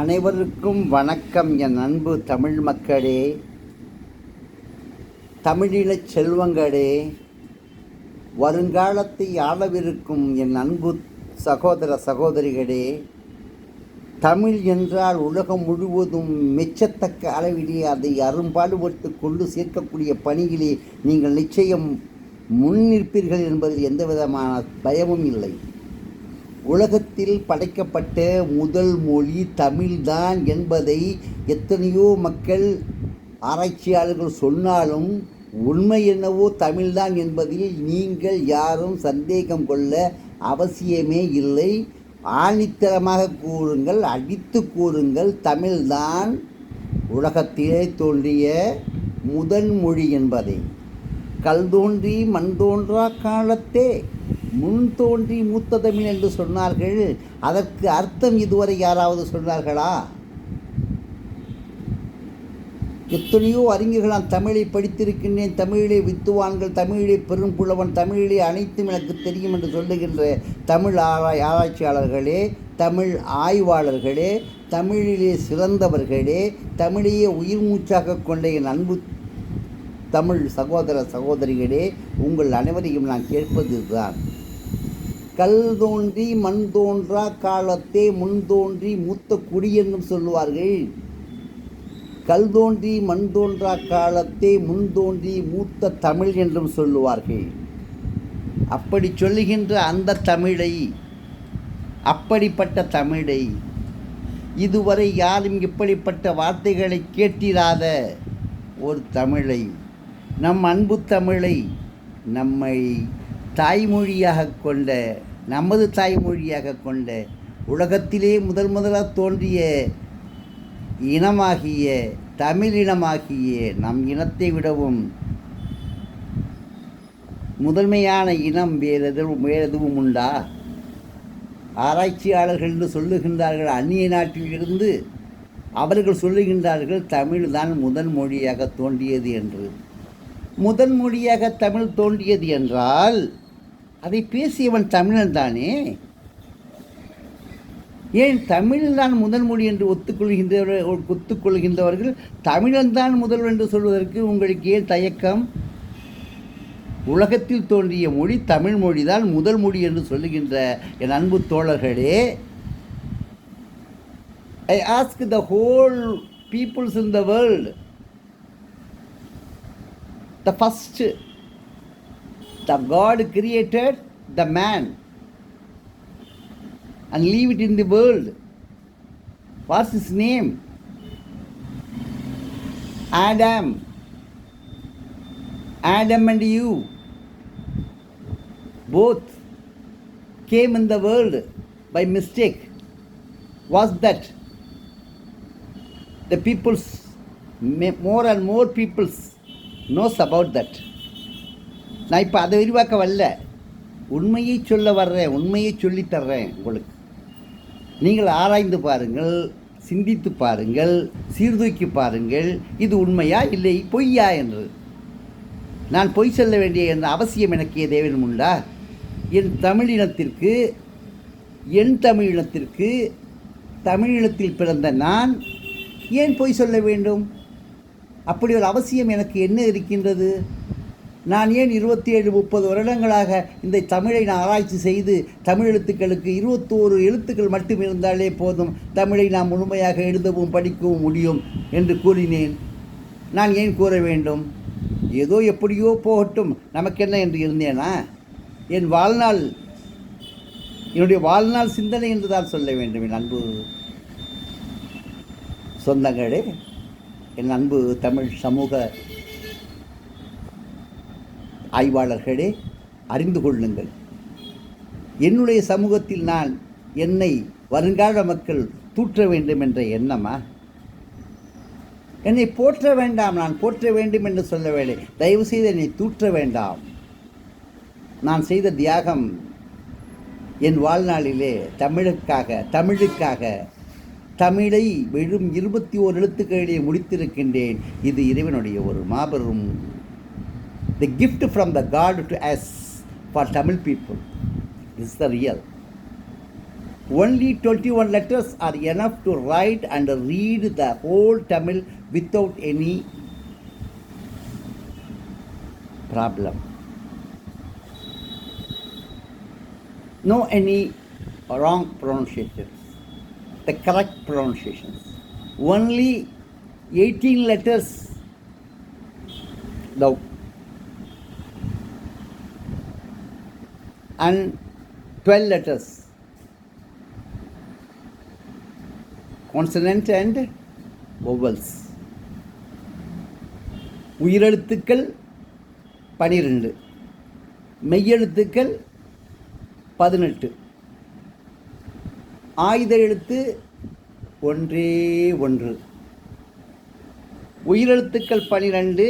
அனைவருக்கும் வணக்கம் என் அன்பு தமிழ் மக்களே தமிழீழச் செல்வங்களே வருங்காலத்தை ஆளவிருக்கும் என் அன்பு சகோதர சகோதரிகளே தமிழ் என்றால் உலகம் முழுவதும் மெச்சத்தக்க அளவிலே அதை அரும்பாடுபட்டு கொண்டு சேர்க்கக்கூடிய பணியிலே நீங்கள் நிச்சயம் முன்னிற்பீர்கள் என்பதில் எந்த விதமான பயமும் இல்லை. உலகத்தில் படைக்கப்பட்ட முதல் மொழி தமிழ்தான் என்பதை எத்தனையோ மக்கள் ஆராய்ச்சியாளர்கள் சொன்னாலும் உண்மை என்னவோ தமிழ்தான் என்பதில் நீங்கள் யாரும் சந்தேகம் கொள்ள அவசியமே இல்லை. ஆணித்தரமாக கூறுங்கள் அடித்து கூறுங்கள் தமிழ்தான் உலகத்திலே தோன்றிய முதல் மொழி என்பதை. கல் தோன்றி மண் தோன்றா காலத்தே. முன் தோன்றி மூத்த தமிழ் என்று சொன்னார்கள். அதற்கு அர்த்தம் இதுவரை யாராவது சொன்னார்களா? எத்தனையோ அறிஞர்கள் நான் தமிழை படித்திருக்கின்றேன். தமிழிலே வித்துவான்கள் தமிழிலே பெரும் புலவன் தமிழிலே அனைத்தும் எனக்கு தெரியும் என்று சொல்லுகின்ற தமிழ் ஆராய் ஆராய்ச்சியாளர்களே தமிழ் ஆய்வாளர்களே தமிழிலே சிறந்தவர்களே தமிழையே உயிர் மூச்சாக கொண்ட என் அன்பு தமிழ் சகோதர சகோதரிகளே உங்கள் அனைவரையும் நான் கேட்பது இதுதான் கல் தோன்றி மண் தோன்றா காலத்தே முன் தோன்றி மூத்த குடி என்றும் சொல்லுவார்கள். கல் தோன்றி மண் தோன்றா காலத்தே முன் தோன்றி மூத்த தமிழ் என்றும் சொல்லுவார்கள். அப்படி சொல்லுகின்ற அந்த தமிழை அப்படிப்பட்ட தமிழை இதுவரை யாரும் இப்படிப்பட்ட வார்த்தைகளை கேட்டிராத ஒரு தமிழை நம் அன்பு தமிழை நம்மை தாய்மொழியாக கொண்ட நமது தாய்மொழியாக கொண்ட உலகத்திலே முதல் முதலாக தோன்றிய இனமாகிய தமிழ் இனமாகிய நம் இனத்தை விடவும் முதன்மையான இனம் வேறு எதுவும் வேறு எதுவும் உண்டா? ஆராய்ச்சியாளர்கள் என்று சொல்லுகின்றார்கள். அந்நிய நாட்டிலிருந்து அவர்கள் சொல்லுகின்றார்கள் தமிழ் தான் முதன் மொழியாக தோன்றியது என்று. முதன் மொழியாக தமிழ் தோன்றியது என்றால் அதை பேசியவன் தமிழன் தானே? ஏன் தமிழ்தான் முதல் மொழி என்று ஒத்துக்கொள்கின்றவர் ஒத்துக்கொள்கின்றவர்கள் தமிழன்தான் முதல் என்று சொல்வதற்கு உங்களுக்கு ஏன் தயக்கம்? உலகத்தில் தோன்றிய மொழி தமிழ் மொழிதான் முதல் மொழி என்று சொல்லுகின்ற என் அன்பு தோழர்களே. I ask the whole peoples in the world the first the god created the man and leave it in the world. What's his name? Adam. Adam and you. Both came in the world by mistake. Was that the people's more and more people's knows about that நான் இப்போ அதை விரிவாக்க வரல உண்மையை சொல்ல வர்றேன் உண்மையை சொல்லித்தர்றேன் உங்களுக்கு. நீங்கள் ஆராய்ந்து பாருங்கள் சிந்தித்து பாருங்கள் சீர்தூக்கி பாருங்கள் இது உண்மையா இல்லை பொய்யா என்று. நான் பொய் சொல்ல வேண்டிய என்ற அவசியம் எனக்கு தேவனும் உண்டா? என் தமிழினத்திற்கு என் தமிழினத்திற்கு தமிழினத்தில் பிறந்த நான் ஏன் பொய் சொல்ல வேண்டும்? அப்படி ஒரு அவசியம் எனக்கு என்ன இருக்கின்றது? நான் ஏன் இருபத்தி ஏழு முப்பது வருடங்களாக இந்த தமிழை நான் ஆராய்ச்சி செய்து தமிழ் எழுத்துக்களுக்கு இருபத்தோரு எழுத்துக்கள் மட்டும் இருந்தாலே போதும். தமிழை நாம் முழுமையாக எழுதவும் படிக்கவும் முடியும் என்று கூறினேன். நான் ஏன் கூற வேண்டும்? ஏதோ எப்படியோ போகட்டும். நமக்கென்ன என்று இருந்தேனா? என் வாழ்நாள் என்னுடைய வாழ்நாள் சிந்தனை என்று தான் சொல்ல வேண்டும் என் அன்பு சொந்தங்களே. என் அன்பு தமிழ் சமூக ஆய்வாளர்களே அறிந்து கொள்ளுங்கள். என்னுடைய சமூகத்தில் நான் என்னை வருங்கால மக்கள் தூற்ற வேண்டும் என்ற எண்ணமா? என்னை போற்ற வேண்டாம் நான் போற்ற வேண்டும் என்று சொல்லவில்லை. தயவு செய்து என்னை தூற்ற வேண்டாம். நான் செய்த தியாகம் என் வாழ்நாளிலே தமிழுக்காக தமிழுக்காக. தமிழை வெறும் இருபத்தி ஓர் எழுத்துக்களிலே முடித்திருக்கின்றேன். இது இறைவனுடைய ஒரு மாபெரும் the gift from the God to us for Tamil people. This is the real. Only 21 letters are enough to write and read the whole Tamil without any problem. No any wrong pronunciations, the correct pronunciations. Only 18 letters. Now, and 12 letters. Consonant and vowels. உயிரெழுத்துக்கள் பனிரெண்டு மெய்யெழுத்துக்கள் பதினெட்டு ஆயுத எழுத்து ஒன்றே ஒன்று உயிரெழுத்துக்கள் பனிரெண்டு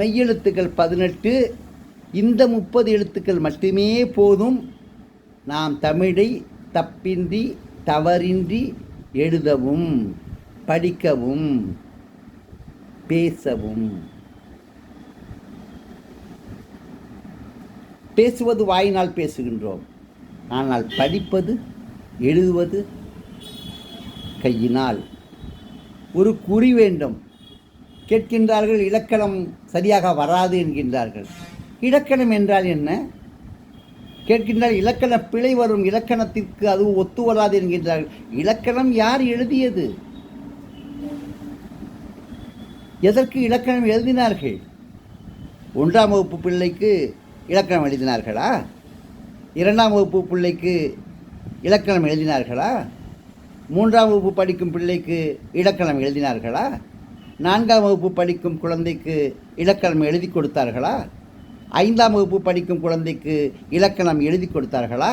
மெய்யெழுத்துக்கள் பதினெட்டு இந்த முப்பது எழுத்துக்கள் மட்டுமே போதும். நாம் தமிழை தப்பின்றி தவறின்றி எழுதவும் படிக்கவும் பேசவும். பேசுவது வாயினால் பேசுகின்றோம். ஆனால் படிப்பது எழுதுவது கையினால். ஒரு குறி வேண்டும். கேட்கின்றார்கள் இலக்கணம் சரியாக வராது என்கின்றார்கள். இலக்கணம் என்றால் என்ன? கேட்கின்றால் இலக்கண பிழை வரும் இலக்கணத்திற்கு அது ஒத்து வராது என்கின்றார்கள். இலக்கணம் யார் எழுதியது? எதற்கு இலக்கணம் எழுதினார்கள்? ஒன்றாம் வகுப்பு பிள்ளைக்கு இலக்கணம் எழுதினார்களா? இரண்டாம் வகுப்பு பிள்ளைக்கு இலக்கணம் எழுதினார்களா? மூன்றாம் வகுப்பு படிக்கும் பிள்ளைக்கு இலக்கணம் எழுதினார்களா? நான்காம் வகுப்பு படிக்கும் குழந்தைக்கு இலக்கணம் எழுதி கொடுத்தார்களா? ஐந்தாம் வகுப்பு படிக்கும் குழந்தைக்கு இலக்கணம் எழுதி கொடுத்தார்களா?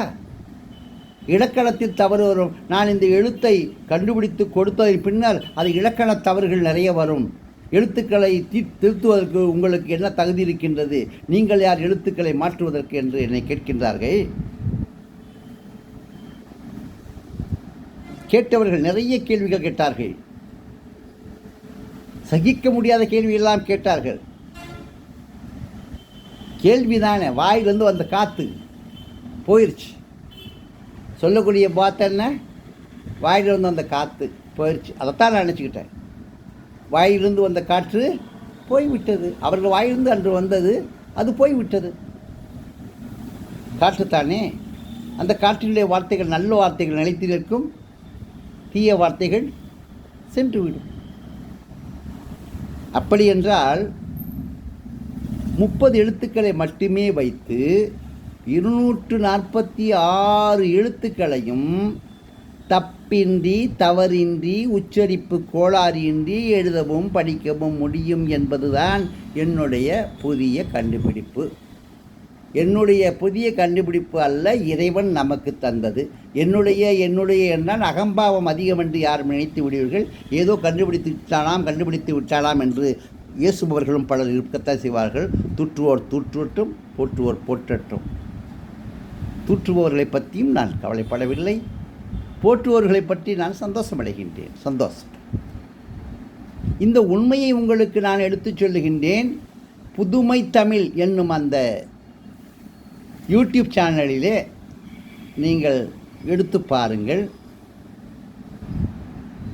இலக்கணத்தில் தவறு வரும். நான் இந்த எழுத்தை கண்டுபிடித்து கொடுத்ததன் பின்னால் அது இலக்கண தவறுகள் நிறைய வரும். எழுத்துக்களை தி திருத்துவதற்கு உங்களுக்கு என்ன தகுதி இருக்கின்றது? நீங்கள் யார் எழுத்துக்களை மாற்றுவதற்கு என்று என்னை கேட்கின்றார்கள். கேட்டவர்கள் நிறைய கேள்விகள் கேட்டார்கள். சகிக்க முடியாத கேள்வியெல்லாம் கேட்டார்கள். கேள்வி தானே வாயிலிருந்து வந்த காற்று போயிடுச்சு சொல்லக்கூடிய வார்த்தை என்ன? வாயிலிருந்து வந்த காற்று போயிடுச்சு அதைத்தான் நான் நினச்சிக்கிட்டேன். வாயிலிருந்து வந்த காற்று போய்விட்டது. அவர்கள் வாயிலிருந்து அன்று வந்தது அது போய்விட்டது. காற்றுத்தானே? அந்த காற்றினுடைய வார்த்தைகள் நல்ல வார்த்தைகள் நிலைத்து நிற்கும். தீய வார்த்தைகள் சென்றுவிடும் அப்படி என்றால் முப்பது எழுத்துக்களை மட்டுமே வைத்து இருநூற்று நாற்பத்தி ஆறு எழுத்துக்களையும் தப்பின்றி தவறின்றி உச்சரிப்பு கோளாறின்றி எழுதவும் படிக்கவும் முடியும் என்பதுதான் என்னுடைய புதிய கண்டுபிடிப்பு. என்னுடைய புதிய கண்டுபிடிப்பு அல்ல இறைவன் நமக்கு தந்தது. என்னுடைய என்னுடைய என்றால் அகம்பாவம் அதிகம் என்று யாரும் நினைத்து விடுவீர்கள். ஏதோ கண்டுபிடித்து விட்டாலாம் கண்டுபிடித்து விட்டாலாம் என்று இயேசுபவர்களும் பலர் இருக்கத்தான் செய்வார்கள். தூற்றுவோர் தூற்றட்டும் போற்றுவோர் போற்றட்டும். தூற்றுபவர்களை பற்றியும் நான் கவலைப்படவில்லை. போற்றுவோர்களை பற்றி நான் சந்தோஷமடைகின்றேன். சந்தோஷம். இந்த உண்மையை உங்களுக்கு நான் எடுத்துச் சொல்லுகின்றேன். புதுமை தமிழ் என்னும் அந்த யூடியூப் சேனலிலே நீங்கள் எடுத்து பாருங்கள்.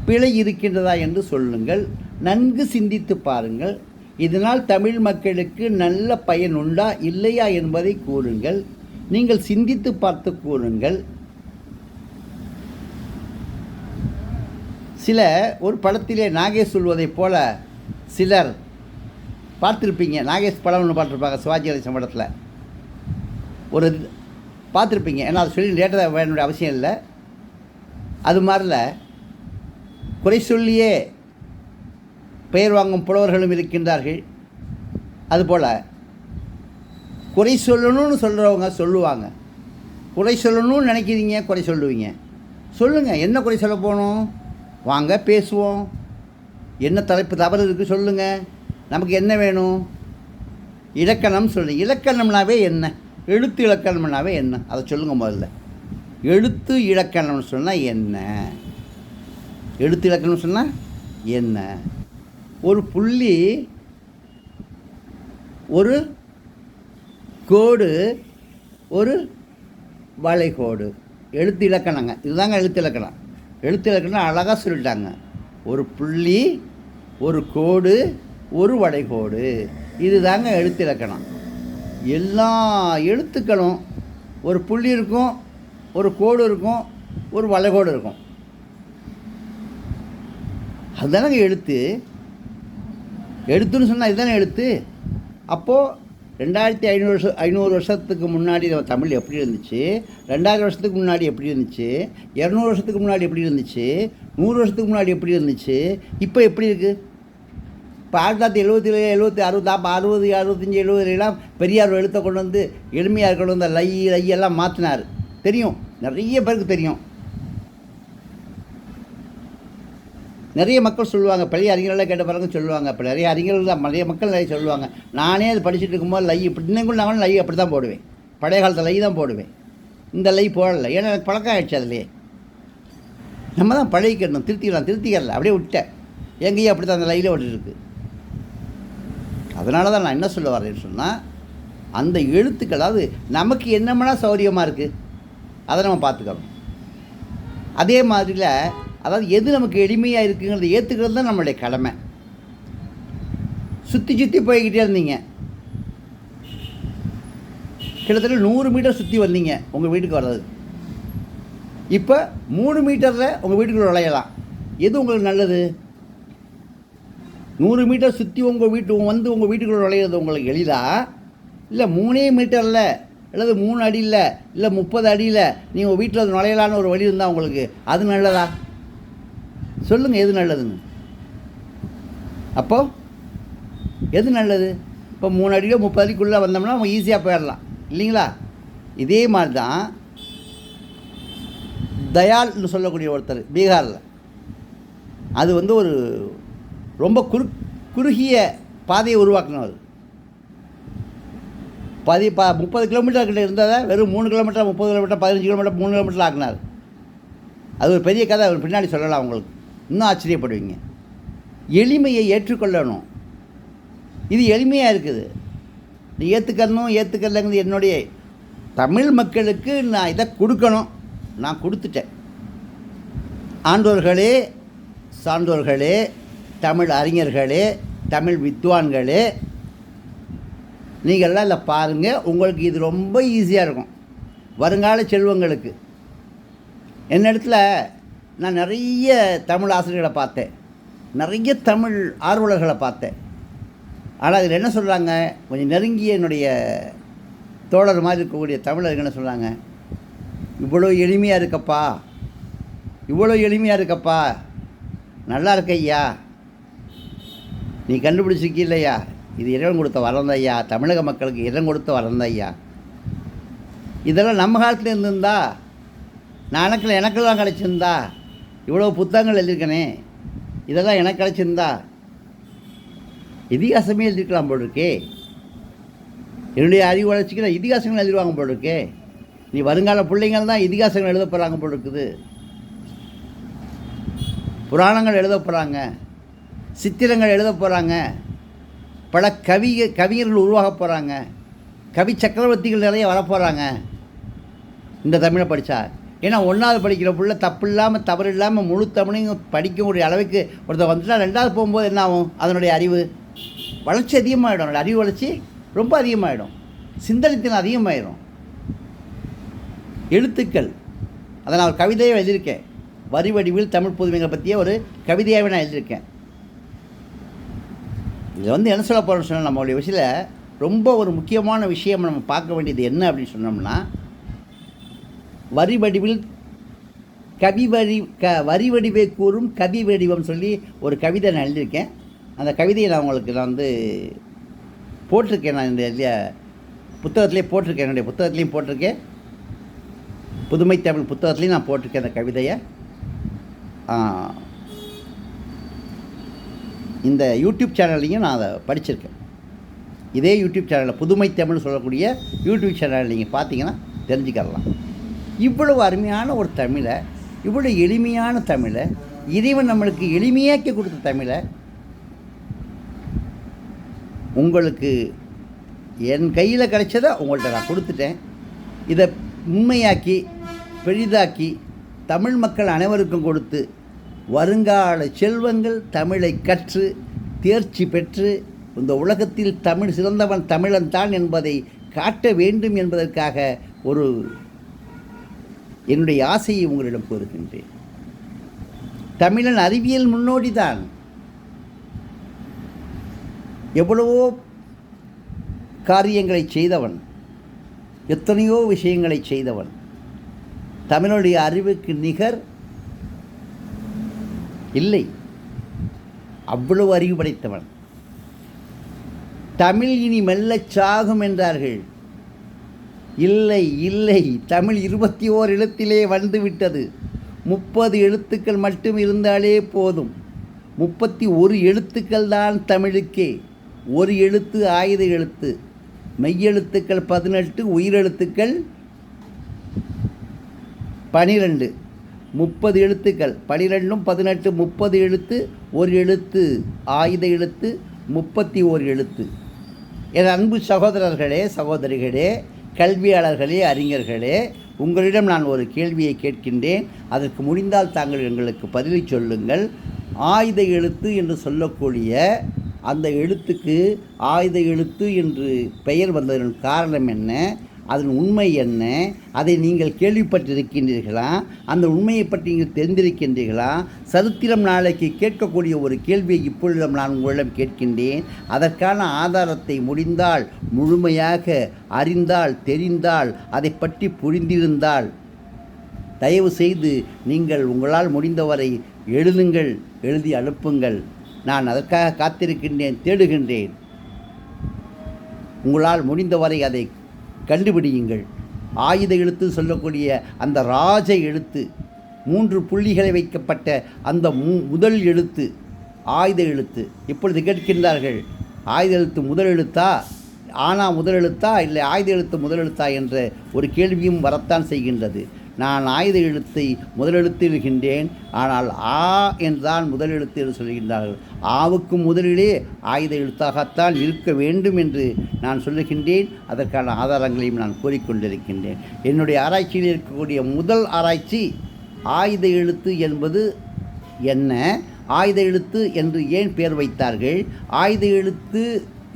பிழை இருக்கின்றதா என்று சொல்லுங்கள். நன்கு சிந்தித்து பாருங்கள். இதனால் தமிழ் மக்களுக்கு நல்ல பயன் உண்டா இல்லையா என்பதை கூறுங்கள். நீங்கள் சிந்தித்து பார்த்து கூறுங்கள். சில ஒரு படத்திலே நாகேஷ் சொல்வதைப் போல சிலர் பார்த்துருப்பீங்க. நாகேஷ் படம் ஒன்று பார்த்துருப்பாங்க சிவாஜி கணேசன் படத்தில். ஒரு பார்த்துருப்பீங்க. ஏன்னா அது சொல்லி லேட்டாக வேணுடைய அவசியம் இல்லை. அது மாதிரில குறை சொல்லியே பெயர் வாங்கும் புலவர்களும் இருக்கின்றார்கள். அதுபோல் குறை சொல்லணும்னு சொல்கிறவங்க சொல்லுவாங்க. குறை சொல்லணும்னு நினைக்கிறீங்க குறை சொல்லுவீங்க. சொல்லுங்கள் என்ன குறை சொல்ல போகணும் வாங்க பேசுவோம். என்ன தலைப்பு தவறு இருக்குது சொல்லுங்கள் நமக்கு என்ன வேணும்? இலக்கணம் சொல்லு. இலக்கணம்னாவே என்ன? எழுத்து இலக்கணம்னாவே என்ன? அதை சொல்லுங்கள் முதல்ல. எழுத்து இலக்கணம்னு சொன்னால் என்ன? எழுத்து இலக்கணம்னு சொன்னால் என்ன? ஒரு புள்ளி ஒரு கோடு ஒரு வளைகோடு. எழுத்து இலக்கணங்க. இதுதாங்க எழுத்து இலக்கணம். எழுத்து இலக்கணம் அழகாக சொல்லிட்டாங்க. ஒரு புள்ளி ஒரு கோடு ஒரு வளைகோடு. இதுதாங்க எழுத்து இலக்கணம். எல்லா எழுத்துக்களும் ஒரு புள்ளி இருக்கும் ஒரு கோடு இருக்கும் ஒரு வளைகோடு இருக்கும். அதுதானங்க எழுத்து. எழுத்துன்னு சொன்னால் இதுதானே எழுத்து? அப்போது ரெண்டாயிரத்தி ஐநூறு வருஷம் ஐநூறு வருஷத்துக்கு முன்னாடி நம்ம தமிழ் எப்படி இருந்துச்சு? ரெண்டாயிரம் வருஷத்துக்கு முன்னாடி எப்படி இருந்துச்சு? இரநூறு வருஷத்துக்கு முன்னாடி எப்படி இருந்துச்சு? நூறு வருஷத்துக்கு முன்னாடி எப்படி இருந்துச்சு? இப்போ எப்படி இருக்குது இப்போ ஆயிரத்தி தொள்ளாயிரத்தி எழுபத்தி எழுபத்தி அறுபது அப்போ அறுபது அறுபத்தஞ்சி எழுபதுலாம் பெரியார் எழுத்தை கொண்டு வந்து எளிமையாக கொண்டு வந்த லை லை எல்லாம் மாற்றினார் தெரியும். நிறைய பேருக்கு தெரியும். நிறைய மக்கள் சொல்லுவாங்க பழைய அறிஞர்களாக கேட்ட பிறகு சொல்லுவாங்க இப்போ நிறைய அறிஞர்கள் தான் நிறைய மக்கள் நிறைய சொல்லுவாங்க. நானே அது படிச்சுட்டு இருக்கும்போது லை இப்படி இன்னும் கூட நான் லை அப்படி தான் போடுவேன். பழைய காலத்தில் லை தான் போடுவேன். இந்த லை போடலை. ஏன்னா எனக்கு பழக்கம் ஆயிடுச்சு அதுலேயே. நம்ம தான் பழகிக்கணும். திருத்திக்கலாம் திருத்திக்கல அப்படியே விட்டேன். எங்கேயும் அப்படி தான் அந்த லையில் விட்டுருக்கு அதனால தான் நான் என்ன சொல்ல வரேன்னு சொன்னால் அந்த எழுத்துக்கள் அதாவது நமக்கு என்னமெல்லாம் சௌரியமாக இருக்குது அதை நம்ம பார்த்துக்கணும். அதே மாதிரியில் அதாவது எது நமக்கு எளிமையாக இருக்குங்கிறத ஏற்றுக்கிறது தான் நம்மளுடைய கடமை. சுற்றி சுற்றி போய்கிட்டே இருந்தீங்க. கிட்டத்தட்ட நூறு மீட்டர் சுற்றி வந்தீங்க உங்கள் வீட்டுக்கு வர்றது. இப்போ மூணு மீட்டரில் உங்கள் வீட்டுக்குள்ள நுழையலாம். எது உங்களுக்கு நல்லது? நூறு மீட்டர் சுற்றி உங்கள் வீட்டு வந்து உங்கள் வீட்டுக்குள்ள நுழையிறது உங்களுக்கு எளிதா? இல்லை மூணே மீட்டரில் அல்லது மூணு அடியில் இல்லை முப்பது அடியில் நீங்கள் உங்கள் வீட்டில் நுழையலான்னு ஒரு வழி இருந்தால் உங்களுக்கு அது நல்லதா? சொல்லுங்கள் எது நல்லதுன்னு. அப்போது எது நல்லது? இப்போ மூணு அடியோ முப்பது அடிக்குள்ளே வந்தோம்னா நம்ம ஈஸியாக போயிடலாம். இல்லைங்களா? இதே மாதிரி தான் தயால்னு சொல்லக்கூடிய ஒருத்தர் பீகாரில். அது வந்து ஒரு ரொம்ப குறு குறுகிய பாதையை உருவாக்கினவர். பதி ப முப்பது கிலோமீட்டர் கிட்ட இருந்ததை வெறும் மூணு கிலோமீட்டர் முப்பது கிலோமீட்டர் பதினஞ்சு கிலோமீட்டர் மூணு கிலோமீட்டர் ஆக்கினார். அது ஒரு பெரிய கதை அவர் பின்னாடி சொல்லலாம் உங்களுக்கு. இன்னும் ஆச்சரியப்படுவீங்க. எளிமையை ஏற்றுக்கொள்ளணும். இது எளிமையாக இருக்குது. நீ ஏற்றுக்கணும் ஏற்றுக்கலங்கிறது என்னுடைய தமிழ் மக்களுக்கு நான் இதை கொடுக்கணும். நான் கொடுத்துட்டேன். ஆண்டோர்களே சான்றோர்களே தமிழ் அறிஞர்களே தமிழ் வித்வான்களே நீங்கள்லாம் இதில் பாருங்கள் உங்களுக்கு இது ரொம்ப ஈஸியாக இருக்கும். வருங்கால செல்வங்களுக்கு. என்னிடத்துல நான் நிறைய தமிழ் ஆசிரியர்களை பார்த்தேன். நிறைய தமிழ் ஆர்வலர்களை பார்த்தேன். ஆனால் அதில் என்ன சொல்கிறாங்க கொஞ்சம் நெருங்கிய என்னுடைய தோழர் மாதிரி இருக்கக்கூடிய தமிழர்கள் என்ன சொல்கிறாங்க இவ்வளோ எளிமையாக இருக்கப்பா. இவ்வளோ எளிமையாக இருக்கப்பா. நல்லா இருக்க ஐயா. நீ கண்டுபிடிச்சிருக்கி இல்லையா இது இறைவன் கொடுத்த வரம் ஐயா. தமிழக மக்களுக்கு இறைவன் கொடுத்த வரம் ஐயா. இதெல்லாம் நம்ம காலத்தில் இருந்திருந்தா நான் எனக்கு எனக்கெல்லாம் கிடச்சிருந்தா இவ்வளோ புத்தகங்கள் எழுதியிருக்கனே. இதெல்லாம் எனக்கு கிடச்சிருந்தா. இதிகாசமே எழுதிருக்கலாம் போல் இருக்கே என்னுடைய அறிவு வளர்ச்சிக்கு நான் இதிகாசங்கள் எழுதிடுவாங்க போல் இருக்கே நீ வருங்கால பிள்ளைங்கள் தான் இதிகாசங்கள் எழுத போகிறாங்க போல் இருக்குது புராணங்கள் எழுத போகிறாங்க சித்திரங்கள் எழுத போகிறாங்க பல கவி கவிஞர்கள் உருவாக போகிறாங்க கவி சக்கரவர்த்திகள் நிறைய வரப்போகிறாங்க இந்த தமிழை படித்தா ஏன்னா ஒன்றாவது படிக்கிற பிள்ளை தப்பு இல்லாமல் தவறு இல்லாமல் முழு தமிழையும் படிக்கக்கூடிய அளவுக்கு ஒருத்தர் வந்துட்டால் ரெண்டாவது போகும்போது என்ன ஆகும்? அதனுடைய அறிவு வளர்ச்சி அதிகமாகிடும் அதனுடைய அறிவு வளர்ச்சி ரொம்ப அதிகமாகிடும் சிந்தனைத்தின் அதிகமாகிடும் எழுத்துக்கள். அதை நான் ஒரு கவிதையை எழுதியிருக்கேன். வரி வடிவில் தமிழ் புதுமைகளை பற்றிய ஒரு கவிதையாகவே நான் எழுதியிருக்கேன். இதில் வந்து என்ன சொல்ல போகிறோம்னு சொன்னால் நம்மளுடைய விஷயத்தில் ரொம்ப ஒரு முக்கியமான விஷயம் நம்ம பார்க்க வேண்டியது என்ன அப்படின்னு சொன்னோம்னா வரி வடிவில் கவி வரி க வரி வடிவை கூறும் கவி வடிவம் சொல்லி ஒரு கவிதை நான் எழுதியிருக்கேன். அந்த கவிதையை நான் உங்களுக்கு நான் வந்து போட்டிருக்கேன். நான் இந்த இதுல புத்தகத்திலே போட்டிருக்கேன். என்னுடைய புத்தகத்துலேயும் போட்டிருக்கேன். புதுமை தமிழ் புத்தகத்துலேயும் நான் போட்டிருக்கேன் அந்த கவிதையை. இந்த யூடியூப் சேனல்லையும் நான் அதை படிச்சிருக்கேன். இதே யூடியூப் சேனலில் புதுமை தமிழ்னு சொல்லக்கூடிய யூடியூப் சேனல் நீங்கள் பார்த்தீங்கன்னா தெரிஞ்சுக்கலாம். இவ்வளவு அருமையான ஒரு தமிழை இவ்வளோ எளிமையான தமிழை இறைவன் நம்மளுக்கு எளிமையாக்கி கொடுத்த தமிழை உங்களுக்கு என் கையில் கிடைச்சதை உங்கள்கிட்ட நான் கொடுத்துட்டேன். இதை உண்மையாக்கி பெரிதாக்கி தமிழ் மக்கள் அனைவருக்கும் கொடுத்து வருங்கால செல்வங்கள் தமிழை கற்று தேர்ச்சி பெற்று இந்த உலகத்தில் தமிழ் சிறந்தவன் தமிழன் தான் என்பதை காட்ட வேண்டும் என்பதற்காக ஒரு என்னுடைய ஆசையை உங்களிடம் கூறுகின்றேன் தமிழன் அறிவியல் முன்னோடி தான். எவ்வளவோ காரியங்களை செய்தவன் எத்தனையோ விஷயங்களை செய்தவன் தமிழுடைய அறிவுக்கு நிகர் இல்லை. அவ்வளவு அறிவு படைத்தவன். தமிழ் இனி மெல்லச் சாகும் என்றார்கள். இல்லை இல்லை. தமிழ் இருபத்தி ஓர் எழுத்திலே வந்து விட்டது. முப்பது எழுத்துக்கள் மட்டும் இருந்தாலே போதும். முப்பத்தி ஒரு எழுத்துக்கள் தான் தமிழுக்கே. ஒரு எழுத்து ஆயுத எழுத்து. மெய்யெழுத்துக்கள் பதினெட்டு உயிரெழுத்துக்கள் பனிரெண்டு. முப்பது எழுத்துக்கள். பனிரெண்டும் பதினெட்டு முப்பது எழுத்து ஒரு எழுத்து ஆயுத எழுத்து முப்பத்தி ஓர் எழுத்து. என் அன்பு சகோதரர்களே சகோதரிகளே கல்வியாளர்களே அறிஞர்களே உங்களிடம் நான் ஒரு கேள்வியை கேட்கின்றேன். அதற்கு முடிந்தால் தாங்கள் எங்களுக்கு பதிலை சொல்லுங்கள். ஆயுத எழுத்து என்று சொல்லக்கூடிய அந்த எழுத்துக்கு ஆயுத எழுத்து என்று பெயர் வந்ததன் காரணம் என்ன? அதன் உண்மை என்ன? அதை நீங்கள் கேள்விப்பட்டிருக்கின்றீர்களா? அந்த உண்மையை பற்றி நீங்கள் தெரிந்திருக்கின்றீர்களா? சரித்திரம் நாளைக்கு கேட்கக்கூடிய ஒரு கேள்வியை இப்பொழுதும் நான் உங்களிடம் கேட்கின்றேன். அதற்கான ஆதாரத்தை முடிந்தால் முழுமையாக அறிந்தால் தெரிந்தால் அதை பற்றி புரிந்திருந்தால் தயவு செய்து நீங்கள் உங்களால் முடிந்தவரை எழுதுங்கள் எழுதி அனுப்புங்கள். நான் அதற்காக காத்திருக்கின்றேன் தேடுகின்றேன். உங்களால் முடிந்தவரை அதை கண்டுபிடியுங்கள். ஆயுத எழுத்து சொல்லக்கூடிய அந்த ராஜ எழுத்து மூன்று புள்ளிகளை வைக்கப்பட்ட அந்த மு முதல் எழுத்து ஆயுத எழுத்து. இப்பொழுது கேட்கின்றார்கள் ஆயுத எழுத்து முதல் எழுத்தா? ஆனா முதல் எழுத்தா? இல்லை ஆயுத எழுத்து முதல் எழுத்தா? என்ற ஒரு கேள்வியும் வரத்தான் செய்கின்றது. நான் ஆயுத எழுத்தை முதலெழுத்திடுகின்றேன். ஆனால் ஆ என்றுதான் முதல் எழுத்து என்று சொல்கின்றார்கள். ஆவுக்கு முதலிலே ஆயுத எழுத்தாகத்தான் இருக்க வேண்டும் என்று நான் சொல்லுகின்றேன். அதற்கான ஆதாரங்களையும் நான் கூறிக்கொண்டிருக்கின்றேன் என்னுடைய ஆராய்ச்சியில் இருக்கக்கூடிய முதல் ஆராய்ச்சி ஆயுத எழுத்து என்பது என்ன? ஆயுத எழுத்து என்று ஏன் பெயர் வைத்தார்கள்? ஆயுத எழுத்து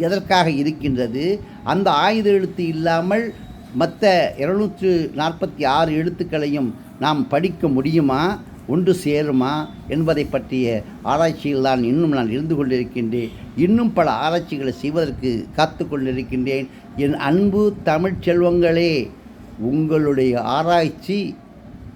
எதற்காக இருக்கின்றது? அந்த ஆயுத எழுத்து இல்லாமல் மற்ற இருநூற்று நாற்பத்தி ஆறு எழுத்துக்களையும் நாம் படிக்க முடியுமா? ஒன்று சேருமா? என்பதை பற்றிய ஆராய்ச்சியில் தான் இன்னும் நான் இருந்து கொண்டிருக்கின்றேன். இன்னும் பல ஆராய்ச்சிகளை செய்வதற்கு காத்து கொண்டிருக்கின்றேன். என் அன்பு தமிழ் செல்வங்களே உங்களுடைய ஆராய்ச்சி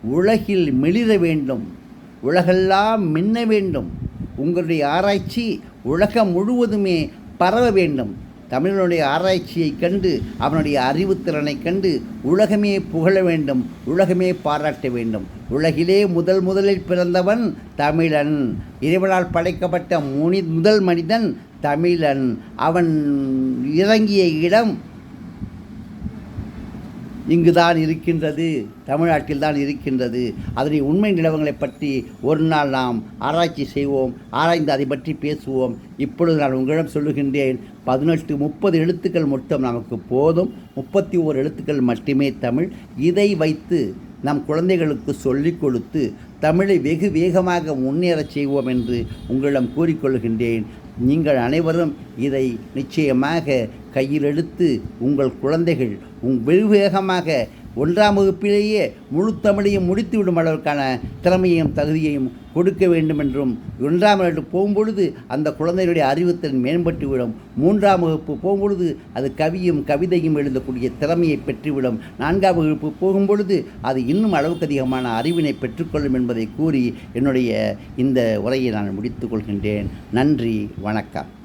உலகில் மெளிர வேண்டும். உலகெல்லாம் மின்ன வேண்டும். உங்களுடைய ஆராய்ச்சி உலகம் முழுவதுமே பரவ வேண்டும். தமிழனுடைய ஆராய்ச்சியை கண்டு அவனுடைய அறிவுத்திறனை கண்டு உலகமே புகழ வேண்டும் உலகமே பாராட்ட வேண்டும். உலகிலே முதல் முதலில் பிறந்தவன் தமிழன். இறைவனால் படைக்கப்பட்ட முனி முதல் மனிதன் தமிழன். அவன் இறங்கிய இடம் இங்கு தான் இருக்கின்றது தமிழ்நாட்டில் தான் இருக்கின்றது. அதனை உண்மை நிலவங்களை பற்றி ஒரு நாள் நாம் ஆராய்ச்சி செய்வோம் ஆராய்ந்து அதை பற்றி பேசுவோம். இப்பொழுது நான் உங்களிடம் சொல்லுகின்றேன் பதினெட்டு முப்பது எழுத்துக்கள் மொத்தம் நமக்கு போதும். முப்பத்தி ஓர் எழுத்துக்கள் மட்டுமே தமிழ். இதை வைத்து நம் குழந்தைகளுக்கு சொல்லிக் கொடுத்து தமிழை வெகு வேகமாக முன்னேறச் செய்வோம் என்று உங்களிடம் கூறிக்கொள்கின்றேன். நீங்கள் அனைவரும் இதை நிச்சயமாக கையில் எடுத்து உங்கள் குழந்தைகள் உங் வெகு வேகமாக ஒன்றாம் வகுப்பிலேயே முழு தமிழையும் முடித்துவிடும் அளவுக்கான திறமையையும் தகுதியையும் கொடுக்க வேண்டும் என்றும் ஒன்றாம் வகுப்பு போகும்பொழுது அந்த குழந்தைகளுடைய அறிவுத்திறன் மேம்பட்டுவிடும் மூன்றாம் வகுப்பு போகும்பொழுது அது கவியும் கவிதையும் எழுதக்கூடிய திறமையை பெற்றுவிடும். நான்காம் வகுப்பு போகும்பொழுது அது இன்னும் அளவுக்கு அதிகமான அறிவினை பெற்றுக்கொள்ளும் என்பதை கூறி என்னுடைய இந்த உரையை நான் முடித்துக் கொள்கின்றேன். நன்றி வணக்கம்.